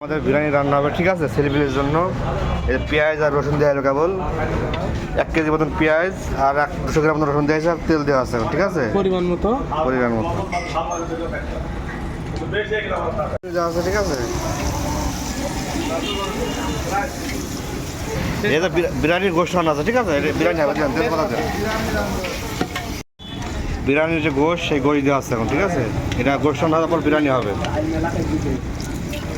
আমাদের বিরিয়ানি রান্না হবে ঠিক আছে? সেলিব্রিটির জন্য। এই পেঁয়াজ আর রসুন দেওয়া হলো কেবল। এক কেজি মতন পেঁয়াজ আর এক দুশো গ্রাম মতন রসুন দেওয়া হয়েছে আর তেল দেওয়া আছে ঠিক আছে? পরিমাণ মতো। পরিমাণ মতো। আছে ঠিক আছে? বিরা- বিরিয়ানির গোষ্ঠ রান্না আছে ঠিক আছে? এটা বিরিয়ানি হবে তেল কথা। বিরিয়ানির যে গোশ সেই গোশ দেওয়া আছে এখন ঠিক আছে? এটা গোশ রান্না পর বিরিয়ানি হবে।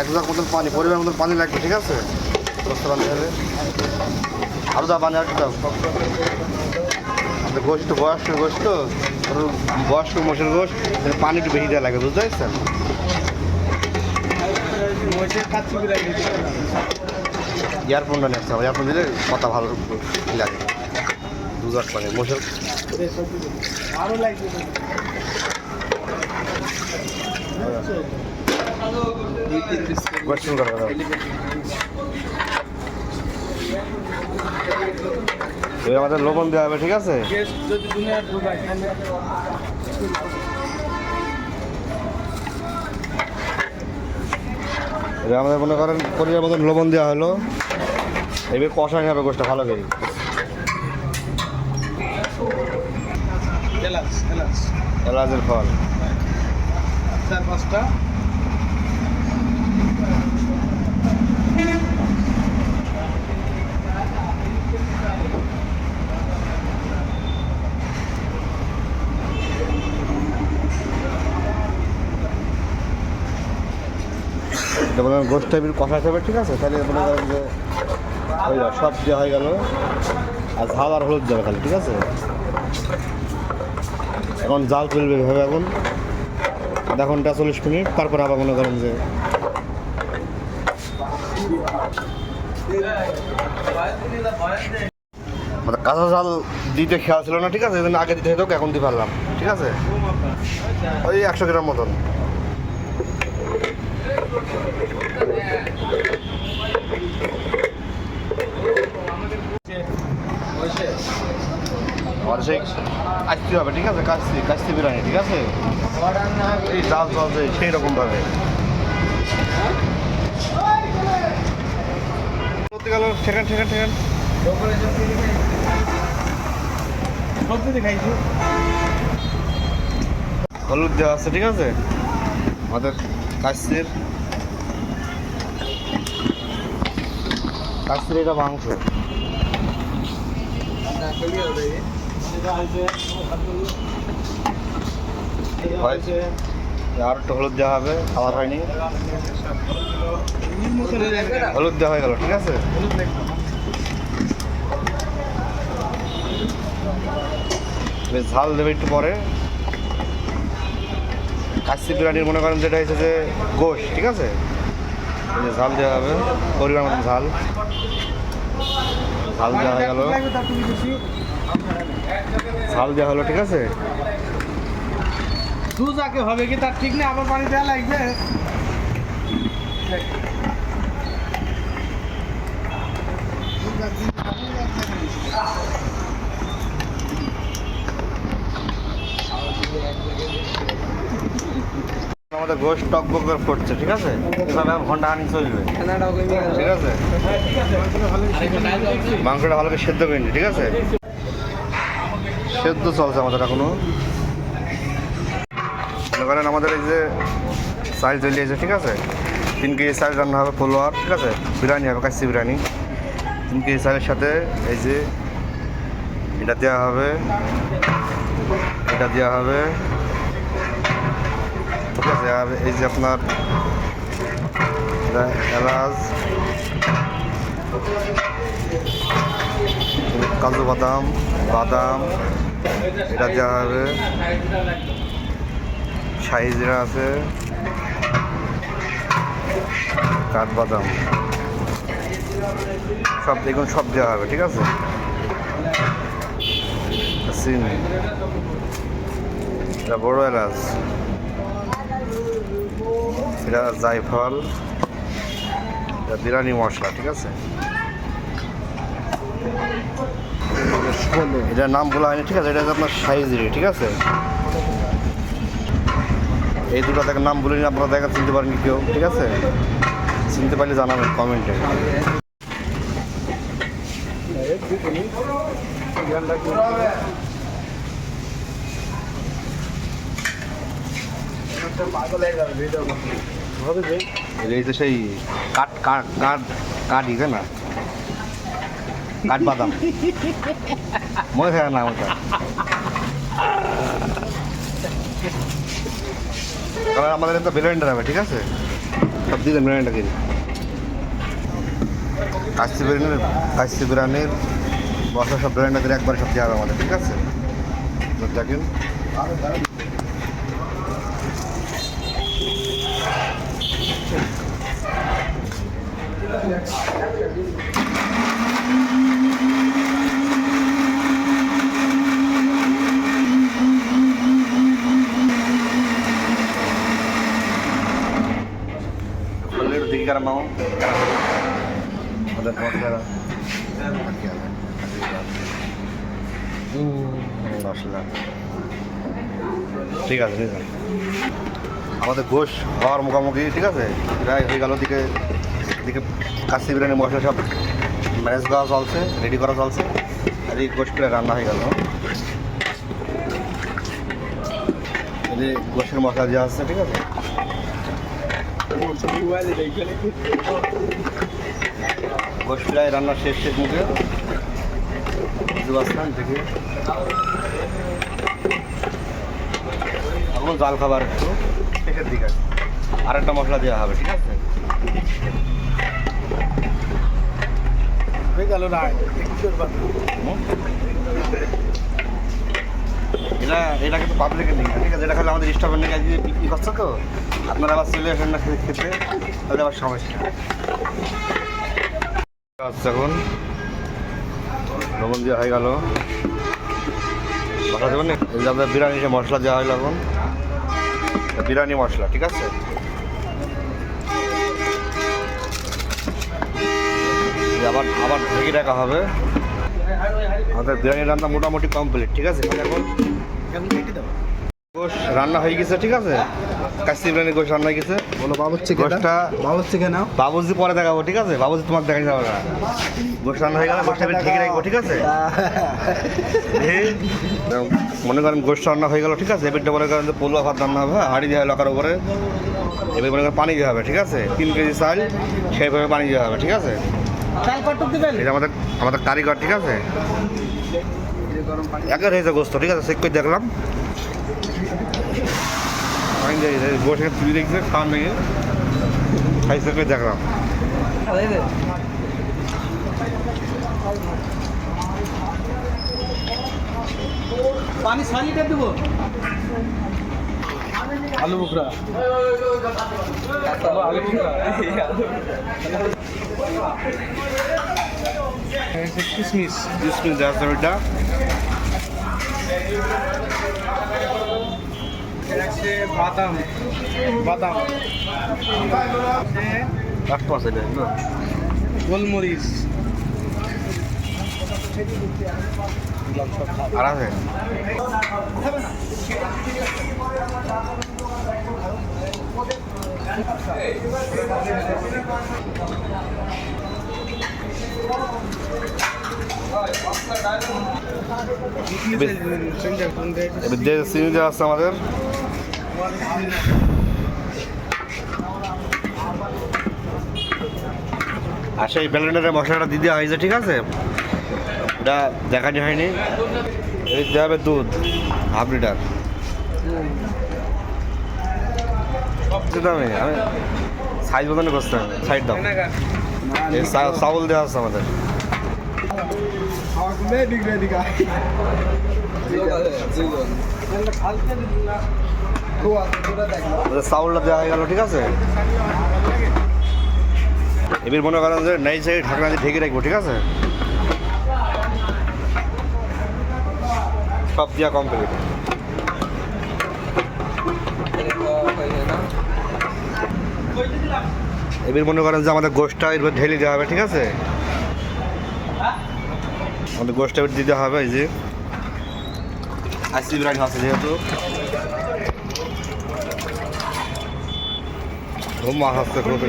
এক জগ মতন পানি, পরিমাণ মতন পানি লাগবে, ঠিক আছে? গোস্ত হবে আরও দাও পানি একটু দাও। গোষ্ঠ বয়স্ক ধরুন বয়স্ক মোষের গোষ্ঠ পানি একটু বেশি দেওয়া লাগে, বুঝতে পারছেন? ইয়ারফোনটা নিয়ে আসতে হবে, ইয়ারফোন দিলে কথা ভালো লাগে। দুধ আর পানি, মোষের আরও লাগবে কোয়েশ্চেন করো। এবার আমাদের লবণ দেওয়া হবে ঠিক আছে? আমাদের মনে করেন পরিবার মতন লবণ দেওয়া হলো। এবার কষাই হবে গোষ্ঠটা ভালো করে। এলাচ এলাচ। এলাচের ফল। চার পাঁচটা। এটা মনে করেন টাইপের কষাইতে হবে ঠিক আছে? তাহলে মনে করেন যে ওই সব দেওয়া হয়ে গেল। আর ঝাল আর হলুদ দেবে খালি, ঠিক আছে? এখন জাল তুলবে এভাবে এখন। আধা ঘণ্টা চল্লিশ মিনিট, তারপর আবার মনে করেন যে মানে কাঁচা জাল দিতে খেয়াল ছিল না, ঠিক আছে? আগে দিতে হতো, এখন দিয়ে পারলাম, ঠিক আছে? ওই একশো গ্রাম মতন। সেই কাস্তি হবে ঠিক আছে? কাস্তি কাস্তি বিরিয়ানি ঠিক আছে? এই জাল চলছে সেই রকম ভাবে গেল সবজি হলুদ দেওয়া আছে ঠিক আছে? আমাদের কাস্তির কাস্তির এটা মাংস। আর একটু হলুদ দেওয়া হবে, খাবার হয়নি। হলুদ দেওয়া হয়ে গেল, ঠিক আছে? ঝাল দেবে একটু পরে। কাচ্চি বিরিয়ানির মনে করেন যেটা হচ্ছে যে গোশ, ঠিক আছে? ঝাল দেওয়া হবে, পরিমাণ মতো ঝাল। ঝাল দেওয়া হয়ে গেল। ঝাল দেওয়া হলো, ঠিক আছে? দু যাকে হবে কি তার ঠিক নেই, আবার পানি দেওয়া লাগবে? আমাদের গোশ টক বক করে ফুটছে ঠিক আছে? এভাবে ঘণ্টা হানি চলবে। ঠিক আছে? মাংসটা ভালো করে সেদ্ধ করে ঠিক আছে? সেদ্ধ চলছে আমাদের এখনও। মনে করেন আমাদের এই যে চাল জ্বলিয়েছে ঠিক আছে? তিন কেজি চাল রান্না হবে পোলোয়ার, ঠিক আছে? বিরিয়ানি হবে, কাচ্চি বিরিয়ানি। তিন কেজি চালের সাথে এই যে এটা দেওয়া হবে, এটা দেওয়া হবে ঠিক আছে, আর এই যে আপনার এলাচ, কাজু বাদাম বাদাম, এটা দেওয়া হবে। শাহি জিরা আছে, কাঠবাদাম। সব দেখুন, সব দেওয়া হবে, ঠিক আছে? চিনি এটা বড় এলাচ। এটা জায়ফল বিরিয়ানি মশলা, ঠিক আছে? এটার নাম বলা হয়নি, ঠিক আছে? এটা আপনার সাইজেরই ঠিক আছে? এই দুটো দেখেন নাম বলিনি আপনারা দেখা চিনতে পারেন কেউ, ঠিক আছে? চিনতে পারলে জানাবেন কমেন্টে। এই যে সেই কাঠ কাঠ কাঠ কাঠ ইকে না? কাঠ বাদাম। মনে থাকে না ওটা কারণ আমাদের একটা ব্লেন্ডার হবে, ঠিক আছে? সব দিকে ব্লেন্ডার কিনে। কাশি বিরিয়ানির কাশি বিরিয়ানির বসা সব ব্লেন্ডার দিলে একবার সব দেওয়া হবে আমাদের, ঠিক আছে? তো দেখেন মশলা ঠিক আছে ঠিক আছে। আমাদের ঘোষ হওয়ার মুখোমুখি, ঠিক আছে? প্রায় হয়ে গেল দিকে। দিকে কাশি বিরিয়ানি মশলা সব ম্যানেজ করা চলছে রেডি করা চলছে। আর এই প্রায় রান্না হয়ে গেল। যে গোশের মশলা দেওয়া হচ্ছে ঠিক আছে? গোশ প্রায় রান্না শেষ শেষ মুখে। আসলাম দেখি। এখন জাল খাবার একটু। শেষের দিকে। আর একটা মশলা দেওয়া হবে, ঠিক আছে? হয়ে গেল না? এটা এটা কিন্তু পাবলিকের নেই। ঠিক আছে, এটা খালি আমাদের নিয়ে আজকে বিক্রি করছে তো। আপনারা আবার চলে আসেন না খেতে তাহলে আবার সমস্যা। আচ্ছা এখন লবণ দেওয়া হয়ে গেল। মশলা দেবেন? আপনার বিরিয়ানিতে মশলা দেওয়া হলো এখন। বিরিয়ানি মশলা, ঠিক আছে? আবার আবার ঢেকে রাখা হবে। আমাদের বিরিয়ানি রান্না মোটামুটি কমপ্লিট ঠিক আছে? এখন এখন গোশ রান্না হয়ে গেছে ঠিক আছে? কাশি বিরিয়ানি গোশ রান্না হয়ে গেছে। বলো বাবুর্চি গোশটা বাবুর্চি কেন বাবুজি পরে দেখাবো ঠিক আছে? বাবুজি তোমার দেখাই যাবে না। গোশ রান্না হয়ে গেলে গোশটা এবার ঢেকে রাখব ঠিক আছে? মনে করেন গোশ রান্না হয়ে গেল ঠিক আছে? এবারটা মনে করেন যে পোলুয়া ভাত রান্না হবে হাঁড়ি দেওয়া লকার উপরে। এবার মনে করেন পানি দেওয়া হবে ঠিক আছে? তিন কেজি চাল সেইভাবে পানি দেওয়া হবে ঠিক আছে? চাল কটক দিবেন? এই আমাদের আমাদের কারিগর ঠিক আছে? একের হয়েছে গোস্ত ঠিক আছে? চেক করে দেখলাম। বসে তুলে দেখছে খাই চেক করে দেখলাম। পানি দেবো। আলু বুকরা। আলু বুকরা। কিসমিস দেওয়া আছে ওইটা বাদাম বাদাম গোলমরিচ আর আছে আছে আমাদের। আর সেই ব্যালেন্ডারের মশলাটা দেওয়া হয়েছে, ঠিক আছে? এটা দেখানি হয়নি। এই দেওয়া হবে দুধ, হাফ লিটার। দিতে হবে আমি সাইজ মতন করতে হবে সাইড দাও। চাউল দেওয়া আছে আমাদের। চাউলটা দেওয়া হয়ে গেল, ঠিক আছে? এবার মনে করেন যে নাই সাইড ঢাকনা দিয়ে ঢেকে রাখব, ঠিক আছে? সব দিয়া কমপ্লিট এবার মনে করেন যে আমাদের গোষ্ঠটা এবার ঢেলে দেওয়া হবে ঠিক আছে? আমাদের গোষ্ঠটা এবার দিতে হবে এই যে। আইসি বিরিয়ানি আছে যেহেতু। ঘুম আসতে খুব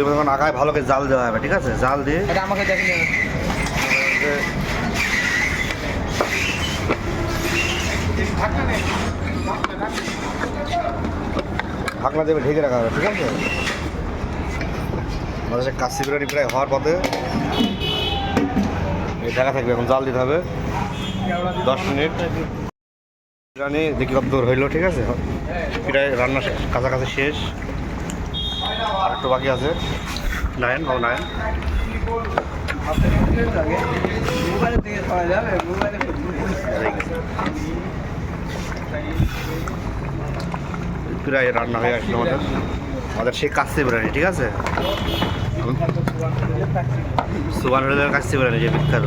এবার যখন আগায় ভালো করে জাল দেওয়া হবে ঠিক আছে? জাল দিয়ে এটা আমাকে ঢাকনা দেবে ঢেকে রাখা হবে ঠিক আছে? আমাদের সে কাশি বিরিয়ানি প্রায় হওয়ার পথে এই ঢাকা থাকবে এখন জাল দিতে হবে। দশ মিনিট। বিরিয়ানি দেখি কত দূর হইল ঠিক আছে? প্রায় রান্না শেষ, কাছাকাছি শেষ। একটু বাকি আছে। নাইন ও নাইন প্রায় রান্না হয়ে আসলো আমাদের। আমাদের সেই কাশি বিরিয়ানি, ঠিক আছে? সুবান হোটেলের কাশি বিরিয়ানি, যে বিখ্যাত।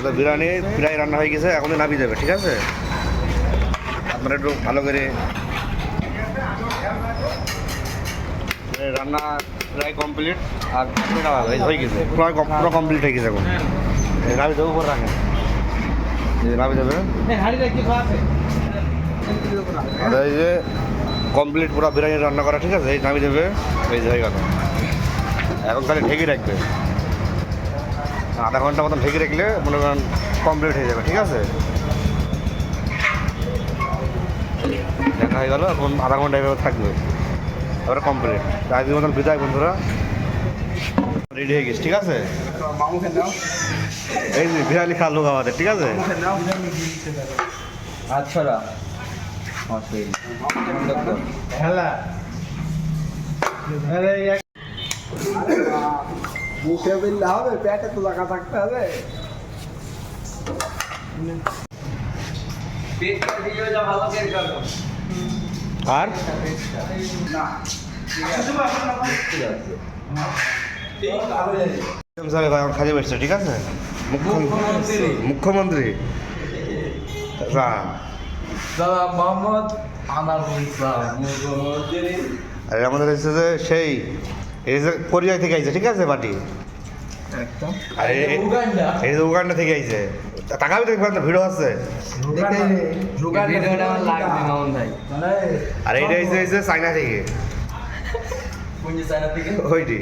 আমাদের বিরিয়ানি প্রায় রান্না হয়ে গেছে এখন নামিয়ে দেবে, ঠিক আছে? আপনারা একটু ভালো করে রান্না প্রায় কমপ্লিট আর হয়ে গেছে প্রায় পুরো কমপ্লিট হয়ে গেছে এখন। এই নামি দেবো উপর রাখেন এই নামি দেবে। আর এই যে কমপ্লিট পুরো বিরিয়ানি রান্না করা, ঠিক আছে? এই নামি দেবে। এই হয়ে গেল। এখন খালি ঢেকে রাখবে। আধা ঘণ্টা মতন ঢেকে রাখলে মনে করেন কমপ্লিট হয়ে যাবে ঠিক আছে? দেখা হয়ে গেল এখন আধা ঘণ্টা এভাবে থাকবে। তারপরে কমপ্লিট আজকের মতন বিদায় বন্ধুরা। রেডি হয়ে গেছে ঠিক আছে? এই যে বিরিয়ানি খাওয়া লোক আমাদের ঠিক আছে? আচ্ছা এক মুখে বললে হবে পেটে তো লাগা থাকতে হবে। আর? স্যার ভাই আমার কাজে বসছে ঠিক আছে? মুখ্যমন্ত্রী। মুখ্যমন্ত্রী। রাম দাদা মোহাম্মদ আনারুল ইসলাম। মুখ্যমন্ত্রী। আর আমাদের হচ্ছে যে সেই এই যে কোরিয়া থেকে আইছে ঠিক আছে বাটি? একদম আর এই- এই- উগান্ডা। এই যে উগান্ডা থেকে আইছে। টাকাবি তো একবার ভিডিও আছে? ভাই। আর এইটা হচ্ছে এই যে চাইনা থেকে। কোন থেকে? ওইটি।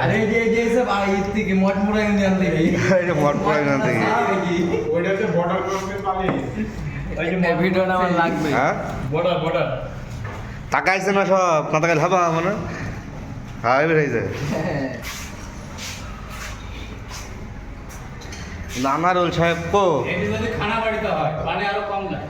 আরে এই যে এই যে সব আই থেকে ইন্ডিয়ান বর্ডার ওই যে লাগবে। হ্যাঁ? বর্ডার বর্ডার টাকা আইছে না সব? না টাকা লাভা মানে হ্যাঁ এবার হয়েছে নানারুল সাহেব কো? খানা বাড়িতে হয় পানি আরও কম লাগে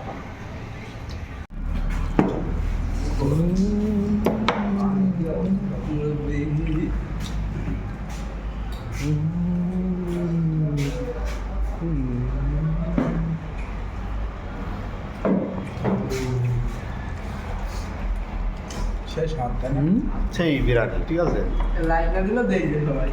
শেষ হাত তাই না সেই বিরাট ঠিক আছে? লাইটটা দিলে দেখবে সবাই।